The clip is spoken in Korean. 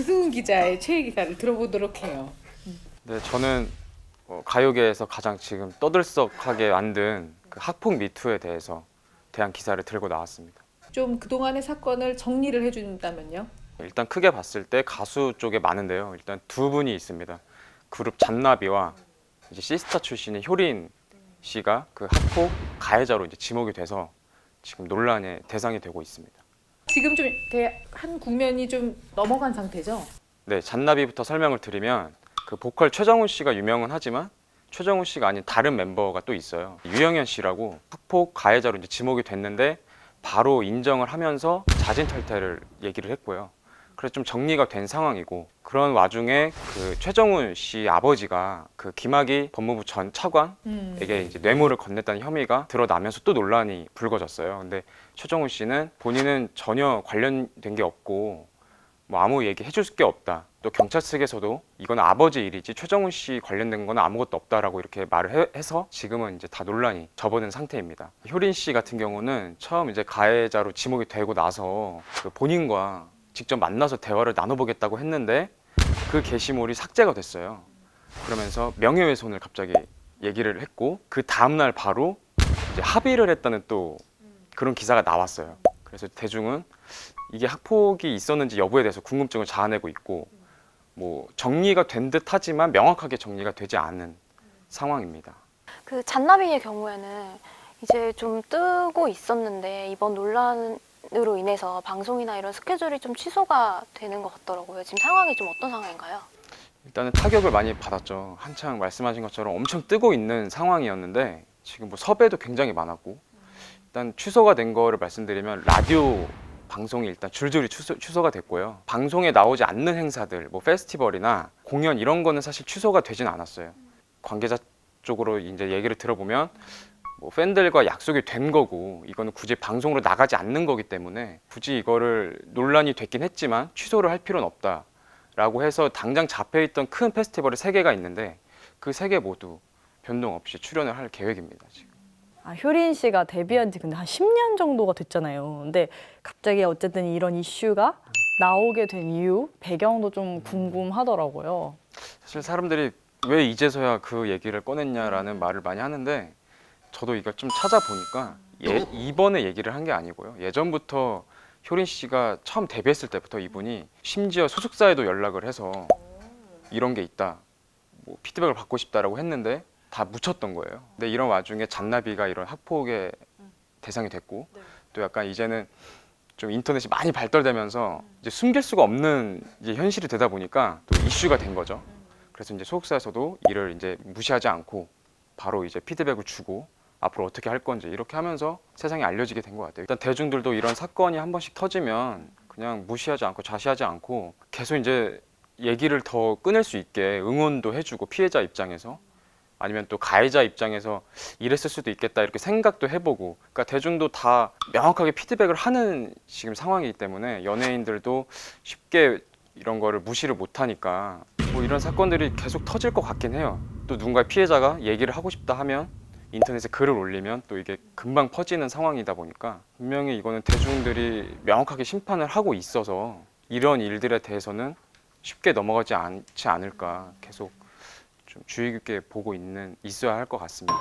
지승훈 기자의 최애 기사를 들어보도록 해요. 네, 저는 어, 가요계에서 가장 지금 떠들썩하게 만든 그 학폭 미투에 대해서 대한 기사를 들고 나왔습니다. 좀 그동안의 사건을 정리를 해준다면요. 일단 크게 봤을 때 가수 쪽에 많은데요. 일단 두 분이 있습니다. 그룹 잔나비와 이제 시스타 출신의 효린 씨가 그 학폭 가해자로 이제 지목이 돼서 지금 논란의 대상이 되고 있습니다. 지금 좀 이렇게 한 국면이 좀 넘어간 상태죠. 네, 잔나비부터 설명을 드리면 그 보컬 최정훈 씨가 유명은 하지만 최정훈 씨가 아닌 다른 멤버가 또 있어요. 유영현 씨라고 학폭 가해자로 이제 지목이 됐는데 바로 인정을 하면서 자진 탈퇴를 얘기를 했고요. 그래서 좀 정리가 된 상황이고 그런 와중에 그 최정훈 씨 아버지가 그 김학의 법무부 전 차관에게 음. 이제 뇌물을 건넸다는 혐의가 드러나면서 또 논란이 불거졌어요. 근데 최정훈 씨는 본인은 전혀 관련된 게 없고 뭐 아무 얘기 해줄 게 없다. 또 경찰 측에서도 이건 아버지 일이지 최정훈 씨 관련된 건 아무것도 없다라고 이렇게 말을 해- 해서 지금은 이제 다 논란이 접어든 상태입니다. 효린 씨 같은 경우는 처음 이제 가해자로 지목이 되고 나서 그 본인과 직접 만나서 대화를 나눠보겠다고 했는데 그 게시물이 삭제가 됐어요. 그러면서 명예훼손을 갑자기 얘기를 했고 그 다음날 바로 이제 합의를 했다는 또 그런 기사가 나왔어요. 그래서 대중은 이게 학폭이 있었는지 여부에 대해서 궁금증을 자아내고 있고 뭐 정리가 된 듯하지만 명확하게 정리가 되지 않은 상황입니다. 그 잔나비의 경우에는 이제 좀 뜨고 있었는데 이번 논란 으로 인해서 방송이나 이런 스케줄이 좀 취소가 되는 것 같더라고요. 지금 상황이 좀 어떤 상황인가요? 일단은 타격을 많이 받았죠. 한창 말씀하신 것처럼 엄청 뜨고 있는 상황이었는데 지금 뭐 섭외도 굉장히 많았고 일단 취소가 된 거를 말씀드리면 라디오 방송이 일단 줄줄이 취소, 취소가 됐고요. 방송에 나오지 않는 행사들, 뭐 페스티벌이나 공연 이런 거는 사실 취소가 되진 않았어요. 관계자 쪽으로 이제 얘기를 들어보면 뭐 팬들과 약속이 된 거고 이거는 굳이 방송으로 나가지 않는 거기 때문에 굳이 이거를 논란이 됐긴 했지만 취소를 할 필요는 없다. 라고 해서 당장 잡혀있던 큰 페스티벌이 세 개가 있는데 그 세 개 모두 변동 없이 출연을 할 계획입니다. 지금. 아, 효린 씨가 데뷔한 지 근데 한 10년 정도가 됐잖아요. 근데 갑자기 어쨌든 이런 이슈가 나오게 된 이유, 배경도 좀 궁금하더라고요. 사실 사람들이 왜 이제서야 그 얘기를 꺼냈냐라는 말을 많이 하는데 저도 이걸 좀 찾아보니까 예, 이번에 얘기를 한 게 아니고요. 예전부터 효린 씨가 처음 데뷔했을 때부터 이분이 심지어 소속사에도 연락을 해서 이런 게 있다. 뭐 피드백을 받고 싶다라고 했는데 다 묻혔던 거예요. 근데 이런 와중에 잔나비가 이런 학폭의 대상이 됐고 또 약간 이제는 좀 인터넷이 많이 발달되면서 이제 숨길 수가 없는 이제 현실이 되다 보니까 또 이슈가 된 거죠. 그래서 이제 소속사에서도 이를 이제 무시하지 않고 바로 이제 피드백을 주고 앞으로 어떻게 할 건지 이렇게 하면서 세상에 알려지게 된 것 같아요. 일단 대중들도 이런 사건이 한 번씩 터지면 그냥 무시하지 않고 좌시하지 않고 계속 이제 얘기를 더 끊을 수 있게 응원도 해주고 피해자 입장에서 아니면 또 가해자 입장에서 이랬을 수도 있겠다 이렇게 생각도 해보고 그러니까 대중도 다 명확하게 피드백을 하는 지금 상황이기 때문에 연예인들도 쉽게 이런 거를 무시를 못하니까 뭐 이런 사건들이 계속 터질 것 같긴 해요. 또 누군가 피해자가 얘기를 하고 싶다 하면 인터넷에 글을 올리면 또 이게 금방 퍼지는 상황이다 보니까 분명히 이거는 대중들이 명확하게 심판을 하고 있어서 이런 일들에 대해서는 쉽게 넘어가지 않지 않을까 계속 좀 주의 깊게 보고 있는 있어야 할 것 같습니다.